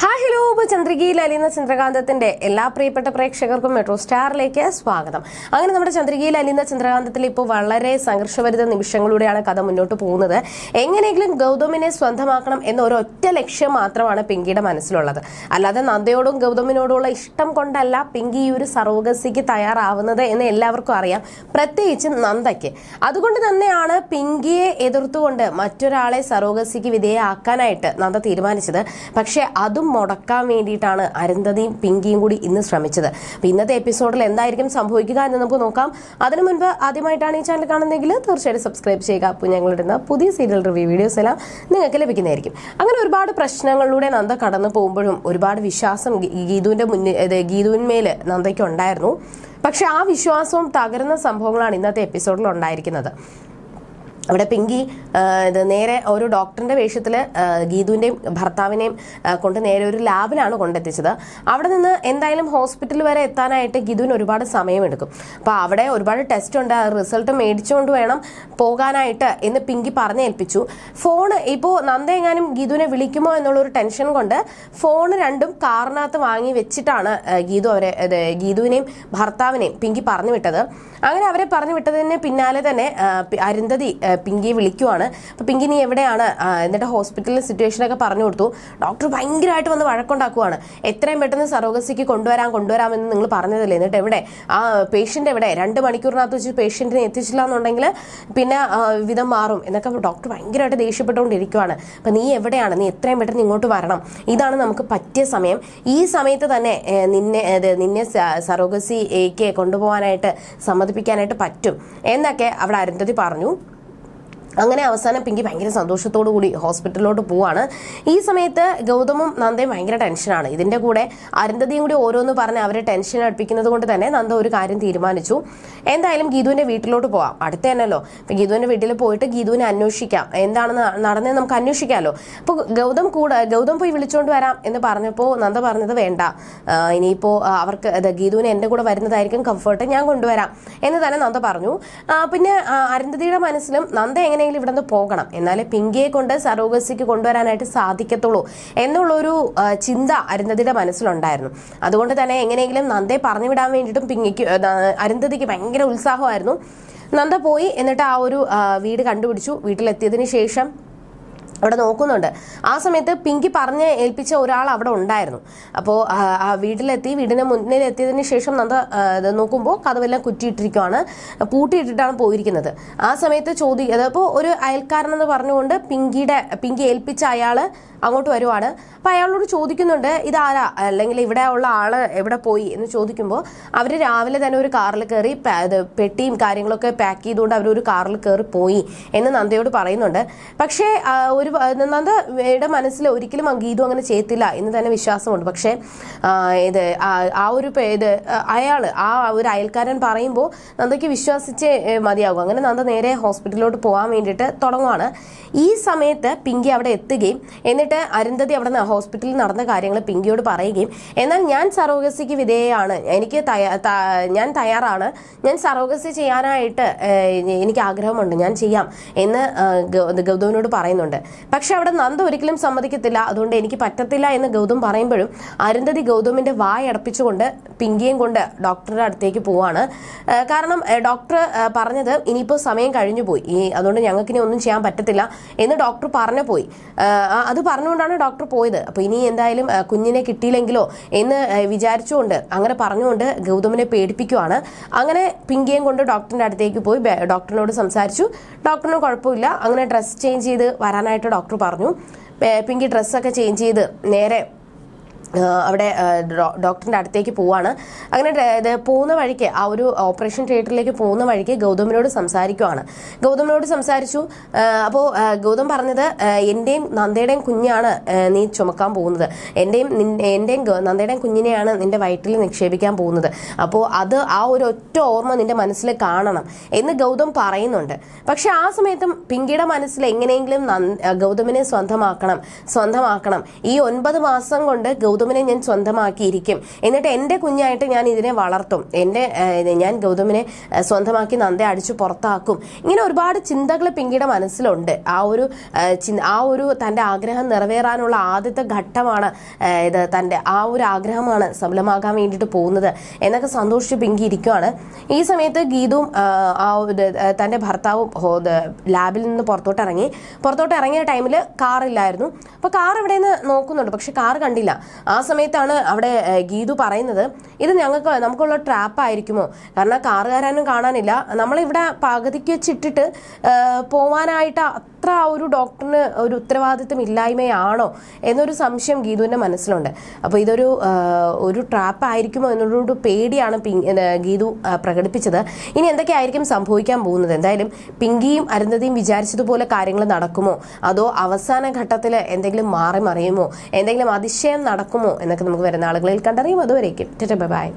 Hi hello ചന്ദ്രികയിൽ അലിയുന്ന ചന്ദ്രകാന്തത്തിന്റെ എല്ലാ പ്രിയപ്പെട്ട പ്രേക്ഷകർക്കും മെട്രോ സ്റ്റാറിലേക്ക് സ്വാഗതം. അങ്ങനെ നമ്മുടെ ചന്ദ്രികയിൽ അലിയുന്ന ചന്ദ്രകാന്തത്തിൽ ഇപ്പോൾ വളരെ സംഘർഷഭരിത നിമിഷങ്ങളിലൂടെയാണ് കഥ മുന്നോട്ട് പോകുന്നത്. എങ്ങനെയെങ്കിലും ഗൗതമിനെ സ്വന്തമാക്കണം എന്ന ഒരൊറ്റ ലക്ഷ്യം മാത്രമാണ് പിങ്കിയുടെ മനസ്സിലുള്ളത്. അല്ലാതെ നന്ദയോടും ഗൗതമിനോടുമുള്ള ഇഷ്ടം കൊണ്ടല്ല പിങ്കി ഈ ഒരു സർവകസിക്ക് തയ്യാറാവുന്നത് എന്ന് എല്ലാവർക്കും അറിയാം. പ്രത്യേകിച്ച് നന്ദയ്ക്ക്. അതുകൊണ്ട് തന്നെയാണ് പിങ്കിയെ എതിർത്തുകൊണ്ട് മറ്റൊരാളെ സറോഗസിക്ക് വിധേയമാക്കാനായിട്ട് നന്ദ തീരുമാനിച്ചത്. പക്ഷേ അതും മുടക്കാൻ വേണ്ടിയിട്ടാണ് അരുന്ധതിയും പിങ്കിയും കൂടി ഇന്ന് ശ്രമിച്ചത്. അപ്പൊ ഇന്നത്തെ എപ്പിസോഡിൽ എന്തായിരിക്കും സംഭവിക്കുക എന്ന് നമുക്ക് നോക്കാം. അതിനു മുൻപ് ആദ്യമായിട്ടാണ് ഈ ചാനൽ കാണുന്നതെങ്കിൽ തീർച്ചയായിട്ടും സബ്സ്ക്രൈബ് ചെയ്യുക. അപ്പോൾ ഞങ്ങളിടുന്ന പുതിയ സീരിയൽ റിവ്യൂ വീഡിയോസ് എല്ലാം നിങ്ങൾക്ക് ലഭിക്കുന്നതായിരിക്കും. അങ്ങനെ ഒരുപാട് പ്രശ്നങ്ങളിലൂടെ നന്ദ കടന്നു പോകുമ്പോഴും ഒരുപാട് വിശ്വാസം ഗീതുവിന്റെ മുന്നിൽ ഗീതുവിന്മേൽ നന്ദയ്ക്ക് ഉണ്ടായിരുന്നു. പക്ഷെ ആ വിശ്വാസവും തകരുന്ന സംഭവങ്ങളാണ് ഇന്നത്തെ എപ്പിസോഡിൽ ഉണ്ടായിരിക്കുന്നത്. അവിടെ പിങ്കി ഇത് നേരെ ഒരു ഡോക്ടറിന്റെ വേഷത്തിൽ ഗീതുവിന്റെയും ഭർത്താവിനെയും കൊണ്ട് നേരെ ഒരു ലാബിലാണ് കൊണ്ടെത്തിച്ചത്. അവിടെ നിന്ന് എന്തായാലും ഹോസ്പിറ്റൽ വരെ എത്താനായിട്ട് ഗീതുവിന് ഒരുപാട് സമയമെടുക്കും. അപ്പോൾ അവിടെ ഒരുപാട് ടെസ്റ്റ് ഉണ്ട് റിസൾട്ട് മേടിച്ചുകൊണ്ട് വേണം പോകാനായിട്ട് എന്ന് പിങ്കി പറഞ്ഞേൽപ്പിച്ചു. ഫോൺ ഇപ്പോൾ നന്ദ എങ്ങാനും ഗീതുവിനെ വിളിക്കുമോ എന്നുള്ളൊരു ടെൻഷൻ കൊണ്ട് ഫോൺ രണ്ടും കാറിനകത്ത് വാങ്ങി വെച്ചിട്ടാണ് ഗീതു അവരെ ഗീതുവിനെയും ഭർത്താവിനെയും പിങ്കി പറഞ്ഞു വിട്ടത് അങ്ങനെ അവരെ പറഞ്ഞു വിട്ടതിന് പിന്നാലെ തന്നെ അരുന്ധതി ആ, പിങ്കിയെ വിളിക്കുവാണ്. അപ്പൊ പിങ്കി നീ എവിടെയാണ്? എന്നിട്ട് ഹോസ്പിറ്റലിലെ സിറ്റുവേഷനൊക്കെ പറഞ്ഞു കൊടുത്തു. ഡോക്ടർ ഭയങ്കരമായിട്ട് വന്ന് വഴക്കുണ്ടാക്കുവാണ്. എത്രയും പെട്ടെന്ന് സറോഗസിക്ക് കൊണ്ടുവരാം കൊണ്ടുവരാമെന്ന് നിങ്ങൾ പറഞ്ഞതല്ലേ? എന്നിട്ട് എവിടെ? ആ പേഷ്യന്റ് എവിടെ? രണ്ട് മണിക്കൂറിനകത്ത് വെച്ച് പേഷ്യന്റിനെ എത്തിച്ചില്ല എന്നുണ്ടെങ്കിൽ പിന്നെ വിധം മാറും. എന്നൊക്കെ ഡോക്ടർ ഭയങ്കരമായിട്ട് ദേഷ്യപ്പെട്ടുകൊണ്ടിരിക്കുവാണ്. അപ്പൊ നീ എവിടെയാണ്? നീ എത്രയും പെട്ടെന്ന് ഇങ്ങോട്ട് വരണം. ഇതാണ് നമുക്ക് പറ്റിയ സമയം. ഈ സമയത്ത് തന്നെ നിന്നെ നിന്നെ സറോഗസിക്ക് കൊണ്ടുപോകാനായിട്ട് സമ്മതിപ്പിക്കാനായിട്ട് പറ്റും. എന്നൊക്കെ അവിടെ അരുന്ധതി പറഞ്ഞു. അങ്ങനെ അവസാനം പിങ്കി ഭയങ്കര സന്തോഷത്തോടു കൂടി ഹോസ്പിറ്റലിലോട്ട് പോവാണ്. ഈ സമയത്ത് ഗൗതമും നന്ദയും ഭയങ്കര ടെൻഷനാണ് ഇതിന്റെ കൂടെ അരുന്ധതിയും കൂടി ഓരോന്ന് പറഞ്ഞ് അവരെ ടെൻഷൻ അടുപ്പിക്കുന്നത് കൊണ്ട് തന്നെ നന്ദ ഒരു കാര്യം തീരുമാനിച്ചു. എന്തായാലും ഗീതുവിന്റെ വീട്ടിലോട്ട് പോവാം. അടുത്ത തന്നെയല്ലോ. ഇപ്പൊ ഗീതുവിന്റെ വീട്ടിൽ പോയിട്ട് ഗീതുവിനെ അന്വേഷിക്കാം. എന്താണ് നടന്നത് നമുക്ക് അന്വേഷിക്കാമല്ലോ അപ്പോൾ ഗൗതം കൂടെ ഗൗതം പോയി വിളിച്ചോണ്ട് വരാം എന്ന് പറഞ്ഞപ്പോൾ നന്ദ പറഞ്ഞത് വേണ്ട. ഇനിയിപ്പോൾ ഇനിയിപ്പോ അവർക്ക് ഗീതുവിന് എന്റെ കൂടെ വരുന്നതായിരിക്കും കംഫർട്ട് ഞാൻ കൊണ്ടുവരാം എന്ന് തന്നെ നന്ദ പറഞ്ഞു. പിന്നെ അരുന്ധതിയുടെ മനസ്സിലും നന്ദ എങ്ങനെയെങ്കിലും ഇവിടെ നിന്ന് പോകണം. എന്നാലേ പിങ്കിയെ കൊണ്ട് സറോഗസിക്ക് കൊണ്ടുവരാനായിട്ട് സാധിക്കത്തുള്ളൂ എന്നുള്ളൊരു ചിന്ത അരുന്ധതിയുടെ മനസ്സിലുണ്ടായിരുന്നു. അതുകൊണ്ട് തന്നെ എങ്ങനെയെങ്കിലും നന്ദയെ പറഞ്ഞു വിടാൻ വേണ്ടിയിട്ടും പിങ്കിക്ക് അരുന്ധതിക്ക് ഭയങ്കര ഉത്സാഹമായിരുന്നു. നന്ദ പോയി എന്നിട്ട് ആ ഒരു വീട് കണ്ടുപിടിച്ചു. വീട്ടിലെത്തിയതിന് ശേഷം അവിടെ നോക്കുന്നുണ്ട്. ആ സമയത്ത് പിങ്കി പറഞ്ഞ് ഏൽപ്പിച്ച ഒരാൾ അവിടെ ഉണ്ടായിരുന്നു. അപ്പോൾ ആ വീട്ടിലെത്തി വീടിന് മുന്നിൽ എത്തിയതിന് ശേഷം നന്ദ ഇത് നോക്കുമ്പോൾ കഥവെല്ലാം കുറ്റിയിട്ടിരിക്കുവാണ്. പൂട്ടിയിട്ടിട്ടാണ് പോയിരിക്കുന്നത്. ആ സമയത്ത് ചോദി അതപ്പോൾ ഒരു അയൽക്കാരനെന്ന് പറഞ്ഞുകൊണ്ട് പിങ്കിയുടെ പിങ്കി ഏൽപ്പിച്ച അയാൾ അങ്ങോട്ട് വരുവാണ്. അപ്പോൾ അയാളോട് ചോദിക്കുന്നുണ്ട് ഇതാരാ? അല്ലെങ്കിൽ ഇവിടെ ഉള്ള ആൾ എവിടെ പോയി? എന്ന് ചോദിക്കുമ്പോൾ അവർ രാവിലെ തന്നെ ഒരു കാറിൽ കയറി പെട്ടിയും കാര്യങ്ങളൊക്കെ പാക്ക് ചെയ്തുകൊണ്ട് അവർ ഒരു കാറിൽ കയറി പോയി എന്ന് നന്ദയോട് പറയുന്നുണ്ട്. പക്ഷേ ഒരു വ- നന്ദയുടെ മനസ്സിൽ ഒരിക്കലും ഗീതു അങ്ങനെ ചെയ്യത്തില്ല എന്ന് തന്നെ വിശ്വാസമുണ്ട്. പക്ഷേ ഇത് ആ- ഒരു ഇത് അയാൾ ആ ഒരു അയൽക്കാരൻ പറയുമ്പോൾ നന്ദയ്ക്ക് വിശ്വസിച്ചേ മതിയാകും അങ്ങനെ നന്ദ നേരെ ഹോസ്പിറ്റലിലോട്ട് പോകാൻ വേണ്ടിയിട്ട് തുടങ്ങുവാണ്. ഈ സമയത്ത് പിങ്കി അവിടെ എത്തുകയും എന്നിട്ട് അരുന്ധതി അവിടെ ഹോസ്പിറ്റലിൽ നടന്ന കാര്യങ്ങൾ പിങ്കിയോട് പറയുകയും എന്നാൽ ഞാൻ സറോഗസിക്ക് വിധേയമാണ് എനിക്ക് ഞാൻ തയ്യാറാണ്. ഞാൻ സറോഗസി ചെയ്യാനായിട്ട് എനിക്ക് ആഗ്രഹമുണ്ട്. ഞാൻ ചെയ്യാം എന്ന് ഗൗതമിനോട് പറയുന്നുണ്ട്. പക്ഷെ അവിടെ നന്ദ ഒരിക്കലും സമ്മതിക്കത്തില്ല. അതുകൊണ്ട് എനിക്ക് പറ്റത്തില്ല എന്ന് ഗൗതം പറയുമ്പോഴും അരുന്ധതി ഗൗതമിന്റെ വായ അടപ്പിച്ചുകൊണ്ട് പിങ്കിയും കൊണ്ട് ഡോക്ടറുടെ അടുത്തേക്ക് പോവാണ്. കാരണം ഡോക്ടർ പറഞ്ഞത് ഇനിയിപ്പോൾ സമയം കഴിഞ്ഞു പോയി. ഈ അതുകൊണ്ട് ഞങ്ങൾക്ക് ഇനി ഒന്നും ചെയ്യാൻ പറ്റത്തില്ല എന്ന് ഡോക്ടർ പറഞ്ഞു പോയി. അത് പറഞ്ഞുകൊണ്ടാണ് ഡോക്ടർ പോയത്. അപ്പോൾ ഇനി എന്തായാലും കുഞ്ഞിനെ കിട്ടിയില്ലെങ്കിലോ എന്ന് വിചാരിച്ചുകൊണ്ട് അങ്ങനെ പറഞ്ഞുകൊണ്ട് ഗൗതമിനെ പേടിപ്പിക്കുവാണ്. അങ്ങനെ പിങ്കിയും കൊണ്ട് ഡോക്ടറിന്റെ അടുത്തേക്ക് പോയി ഡോക്ടറിനോട് സംസാരിച്ചു. ഡോക്ടറിന് കുഴപ്പമില്ല. അങ്ങനെ ഡ്രസ്സ് ചേഞ്ച് ചെയ്ത് വരാനായിട്ട് ഡോക്ടർ പറഞ്ഞു. പിങ്കി ഡ്രസ്സൊക്കെ ചേഞ്ച് ചെയ്ത് നേരെ അവിടെ ഡോക്ടറിന്റെ അടുത്തേക്ക് പോവാണ്. അങ്ങനെ പോകുന്ന വഴിക്ക് ആ ഒരു ഓപ്പറേഷൻ തിയേറ്ററിലേക്ക് പോകുന്ന വഴിക്ക് ഗൗതമിനോട് സംസാരിക്കുവാണ്. ഗൗതമിനോട് സംസാരിച്ചു അപ്പോൾ ഗൗതം പറഞ്ഞത് എന്റെയും നന്ദയുടെയും കുഞ്ഞാണ് നീ ചുമക്കാൻ പോകുന്നത്. എന്റെയും എന്റെയും നന്ദയുടെയും കുഞ്ഞിനെയാണ് നിന്റെ വയറ്റിൽ നിക്ഷേപിക്കാൻ പോകുന്നത്. അപ്പോൾ അത് ആ ഒരു ഒറ്റ ഓർമ്മ നിന്റെ മനസ്സിൽ കാണണം എന്ന് ഗൗതം പറയുന്നുണ്ട്. പക്ഷെ ആ സമയത്തും പിങ്കിയുടെ മനസ്സിൽ എങ്ങനെയെങ്കിലും ഗൗതമിനെ സ്വന്തമാക്കണം സ്വന്തമാക്കണം. ഈ ഒൻപത് മാസം കൊണ്ട് ഗൗതം ഗൗതമിനെ ഞാൻ സ്വന്തമാക്കിയിരിക്കും. എന്നിട്ട് എന്റെ കുഞ്ഞായിട്ട് ഞാൻ ഇതിനെ വളർത്തും. എന്റെ ഞാൻ ഗൗതമിനെ സ്വന്തമാക്കി നന്ദ അടിച്ചു പുറത്താക്കും. ഇങ്ങനെ ഒരുപാട് ചിന്തകൾ പിങ്കിയുടെ മനസ്സിലുണ്ട്. ആ ഒരു ആ ഒരു തന്റെ ആഗ്രഹം നിറവേറാനുള്ള ആദ്യത്തെ ഘട്ടമാണ് ഇത് തന്റെ ആ ഒരു ആഗ്രഹമാണ് സഫലമാകാൻ വേണ്ടിയിട്ട് പോകുന്നത് എന്നൊക്കെ സന്തോഷിച്ച് പിങ്കി ഇരിക്കുവാണ്. ഈ സമയത്ത് ഗീതും ആ തന്റെ ഭർത്താവും ലാബിൽ നിന്ന് പുറത്തോട്ട് ഇറങ്ങി പുറത്തോട്ട് ഇറങ്ങിയ ടൈമിൽ കാറില്ലായിരുന്നു. അപ്പോൾ കാർ ഇവിടെ നിന്ന് നോക്കുന്നുണ്ട്. പക്ഷെ കാർ കണ്ടില്ല. ആ സമയത്താണ് അവിടെ ഗീതു പറയുന്നത് ഇത് ഞങ്ങൾക്ക് നമുക്കുള്ള ട്രാപ്പ് ആയിരിക്കുമോ കാരണം കാറുകാരനും കാണാനില്ല. നമ്മളിവിടെ പകുതിക്ക് വെച്ചിട്ടിട്ട് പോവാനായിട്ട് അത്ര ആ ഒരു ഡോക്ടറിന് ഒരു ഉത്തരവാദിത്വം ഇല്ലായ്മയാണോ എന്നൊരു സംശയം ഗീതുവിന്റെ മനസ്സിലുണ്ട്. അപ്പോൾ ഇതൊരു ഒരു ട്രാപ്പ് ആയിരിക്കുമോ എന്നൊരു പേടിയാണ് ഗീതു പ്രകടിപ്പിച്ചത്. ഇനി എന്തൊക്കെയായിരിക്കും സംഭവിക്കാൻ പോകുന്നത്? എന്തായാലും പിങ്കിയും അരുന്ധതിയും വിചാരിച്ചതുപോലെ കാര്യങ്ങൾ നടക്കുമോ? അതോ അവസാന ഘട്ടത്തിൽ എന്തെങ്കിലും മാറി മറിയുമോ? എന്തെങ്കിലും അതിശയം നടക്കുമോ എന്നൊക്കെ നമുക്ക് വരുന്ന ആളുകളിൽ കണ്ടറിയും. അതുവരേക്കും. ബൈ.